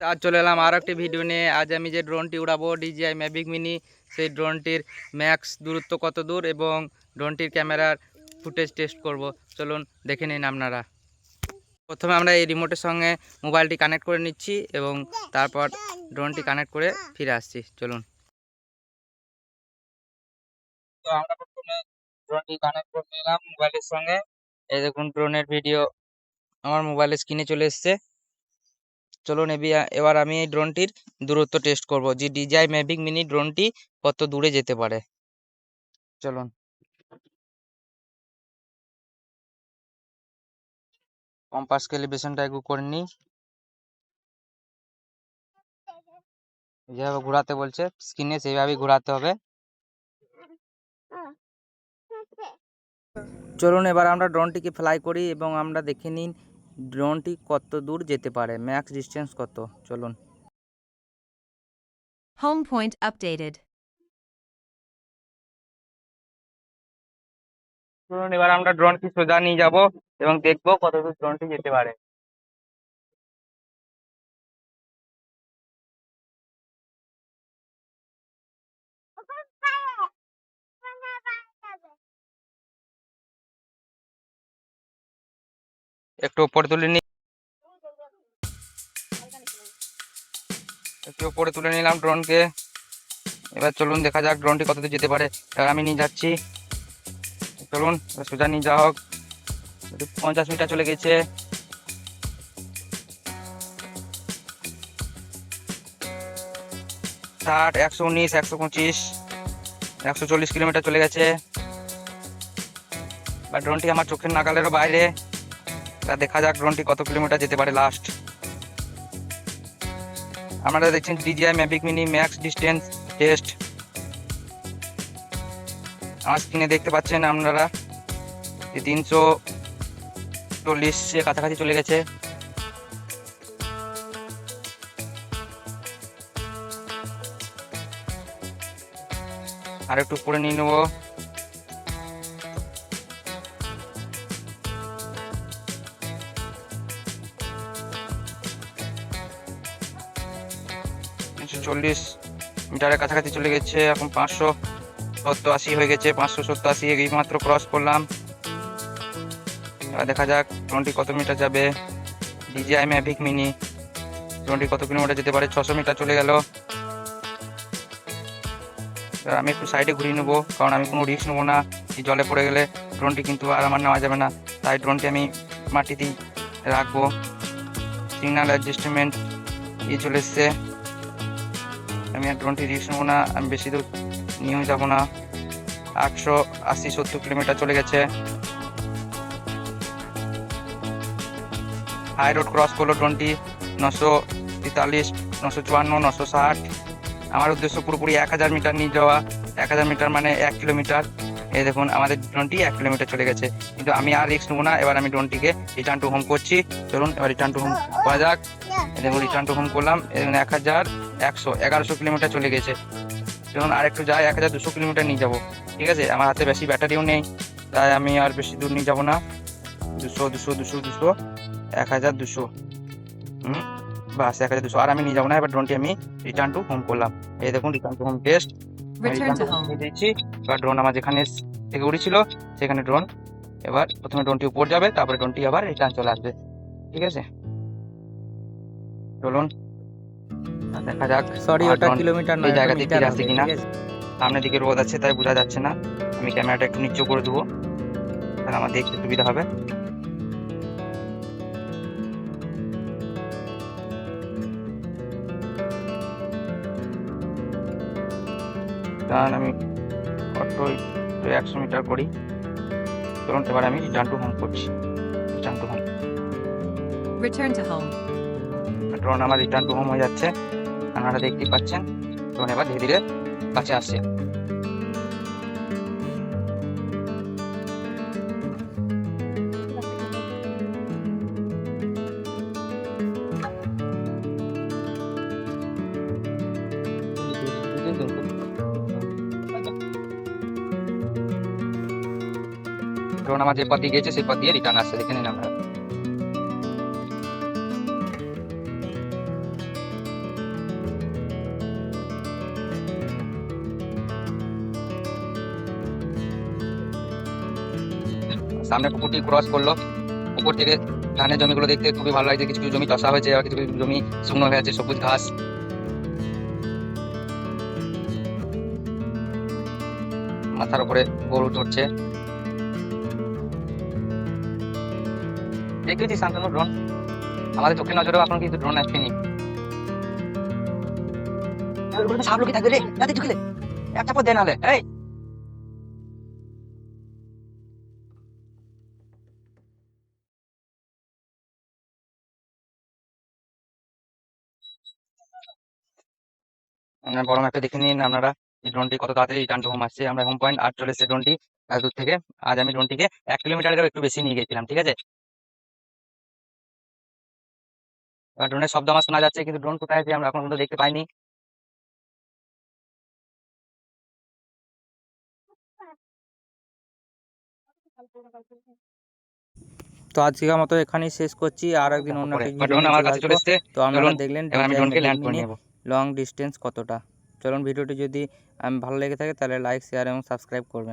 আজ চলে এলাম আরও একটি ভিডিও নিয়ে। আজ আমি যে ড্রোনটি উড়াবো ডিজিআই ম্যাভিক মিনি সেই ড্রোনটির ম্যাক্স দূরত্ব কত দূর এবং ড্রোনটির ক্যামেরার ফুটেজ টেস্ট করব। চলুন দেখে নিন আপনারা। প্রথমে আমরা এই রিমোটের সঙ্গে মোবাইলটি কানেক্ট করে নিচ্ছি এবং তারপর ড্রোনটি কানেক্ট করে ফিরে আসছি। চলুন। তো আমরা প্রথমে ড্রোনটি কানেক্ট করে নিলাম মোবাইলের সঙ্গে। এই দেখুন ড্রোনের ভিডিও আমার মোবাইলের স্ক্রিনে চলে এসছে। চলুন এবি- এবার আমি এই ড্রোনটির দূরত্ব টেস্ট করব। যে ডিজাই ম্যাভিক মিনি ড্রোনটি কত দূরে যেতে পারে। চলুন। কম্পাস ক্যালিব্রেশনটা একটু করে নিই। যেভাবে ঘোরাতে বলছে স্ক্রিনে সেইভাবেই ঘোরাতে হবে। চলুন এবার আমরা ড্রোনটিকে ফ্লাই করি এবং আমরা দেখে নিন ড্রোনটি কত দূর যেতে পারে? ম্যাক্স ডিস্টেন্স কত? চলুন। হোম পয়েন্ট আপডেটেড চলুন এবার আমরা ড্রোনটি সোজা নিয়ে যাব এবং দেখব কত দূর ড্রোনটি যেতে পারে। একটু উপরে তুলে নি একটু উপরে তুলে নিলাম ড্রোনকে এবার চলুন দেখা যাক ড্রোনটি কত দূর যেতে পারে। আমি নিয়ে যাচ্ছি। চলুন সোজা নিয়ে যাওয়া হোক। পঞ্চাশ মিটার চলে গেছে। ষাট, একশো উনিশ, একশো পঁচিশ, একশো চল্লিশ কিলোমিটার চলে গেছে। বা ড্রোনটি আমার চোখের নাগালেরও বাইরে। তা দেখা যাক ড্রোনটি কত কিলোমিটার যেতে পারে লাস্ট আপনারা দেখছেন DJI mavic mini max distance test আমার স্ক্রিনে দেখতে পাচ্ছেন আপনারা যে তিনশো চল্লিশের কাছাকাছি চলে গেছে। আর একটু উপরে নিয়ে নেব। তিনশো চল্লিশ মিটারের কাছাকাছি চলে গেছে, এখন পাঁচশো সত্তর আশি হয়ে গেছে, পাঁচশো সত্তর আশি এই মাত্র ক্রস করলাম। দেখা যাক ড্রোনটি কত মিটার যাবে। ডিজিআই ম্যাভিক মিনি ড্রোনটি কত কিলোমিটার যেতে পারে, ছশো মিটার চলে গেল। আমি একটু সাইডে ঘুরিয়ে নেব, কারণ আমি কোনো রিস্ক নেব না, এই জলে পড়ে গেলে ড্রোনটি কিন্তু আর আমার নেওয়া যাবে না। তাই ড্রোনটি আমি মাটিতেই রাখব। সিগন্যাল অ্যাডজাস্টমেন্ট ইয়ে চলে এসছে। আমি আর ড্রোনটি রিস্ক নেব না, আমি বেশি দূর নিয়েও যাব না। আটশো আশি সত্তর কিলোমিটার চলে গেছে। হাই রোড ক্রস করল ড্রোনটি নশো তেতাল্লিশ, নশো চুয়ান্ন, নশো ষাট। আমার উদ্দেশ্য পুরোপুরি এক হাজার মিটার নিয়ে যাওয়া। এক হাজার মিটার মানে এক কিলোমিটার। এই দেখুন, আমাদের ড্রোনটি এক কিলোমিটার চলে গেছে। কিন্তু আমি আর রিস্ক নেব না, এবার আমি ড্রোনটিকে রিটার্ন টু হোম করছি। চলুন, এবার রিটার্ন টু হোম করা যাক। দেখুন রিটার্ন টু হোম করলাম। এক হাজার একশো এগারোশো কিলোমিটার চলে গেছে। যখন আর একটু যাই এক হাজার দুশো কিলোমিটার নিয়ে যাব। ঠিক আছে? আমার হাতে বেশি ব্যাটারিও নেই তাই আমি আর বেশি দূর নিয়ে যাব না। দুশো দুশো দুশো দুশো এক হাজার দুশো। হুম? বাস এক হাজার দুশো। আর আমি নিয়ে যাব না এবার ড্রোনটি আমি রিটার্ন টু হোম করলাম। এই দেখুন রিটার্ন টু হোম টেস্ট দিচ্ছি এবার ড্রোন আমার যেখানে থেকে উড়েছিল সেখানে ড্রোন এবার প্রথমে ড্রোনটি উপর যাবে তারপরে ড্রোনটি আবার রিটার্ন চলে আসবে। ঠিক আছে? চলুন। দেখা যাক। সরি ওটা কিলোমিটার এই নয় জায়গাতে মিটার ফিরে আসছে কিনা? সামনের দিকে রোদ আছে তাই বোঝা যাচ্ছে না। আমি ক্যামেরাটা একটু নিচু করে দেবো। তাহলে আমার দেখতে সুবিধা হবে। কারণ আমি অটোই একশো মিটার করি। চলুন এবার আমি রিটার্ন টু হোম করছি। Return to home to home. Drone আমার রিটার্ন টু হোম হয়ে যাচ্ছে। আপনারা দেখতেই পাচ্ছেন। ড্রোন এবার ধীরে ধীরে কাছে আসছে। ড্রোন আমার যে পথ দিয়ে গেছে সেই পথ দিয়ে রিটার্ন আসছে। দেখে নিন আপনারা। সামনে পুকুরটি ক্রস করল। পুকুর থেকে ধানের জমিগুলো দেখতে খুবই ভালো লাগছে। কিছু জমি চষা হয়েছে আর কিছু কিছু জমি শুকনো হয়ে আছে, সবুজ ঘাস। মাথার উপরে গরু চড়ছে দেখেছি শান্তনু ড্রোন আমাদের চোখের নজরেও এখন কিন্তু ড্রোন আসেনি। সাপ লোকে থাকবে রে? রাতে ঢুকলে। একটা পর দেন হলে এই! বড় ম্যাপে দেখে নিন আপনারা। এই ড্রোনটি কত তাড়াতাড়ি রিটার্ন টু হোম আসছে। আমরা হোম পয়েন্ট আট চলে এসেছে ড্রোনটি দূর থেকে। আজ আমি ড্রোনটিকে এক কিলোমিটারেরও একটু বেশি নিয়ে গেছিলাম ঠিক আছে? ড্রোনের শব্দ আমার শোনা যাচ্ছে কিন্তু ড্রোন কোথায় আছে আমরা এখন পর্যন্ত দেখতে পাইনি। তো আজকের মতো এখানেই শেষ করছি আর একদিন অন্য ড্রোন আমার কাছে চলে এসেছে তো চলুন, দেখলেন লং ডিস্টেন্স কতটা? চলুন ভিডিওটি যদি ভালো লেগে থাকে তাহলে লাইক শেয়ার এবং সাবস্ক্রাইব করবেন।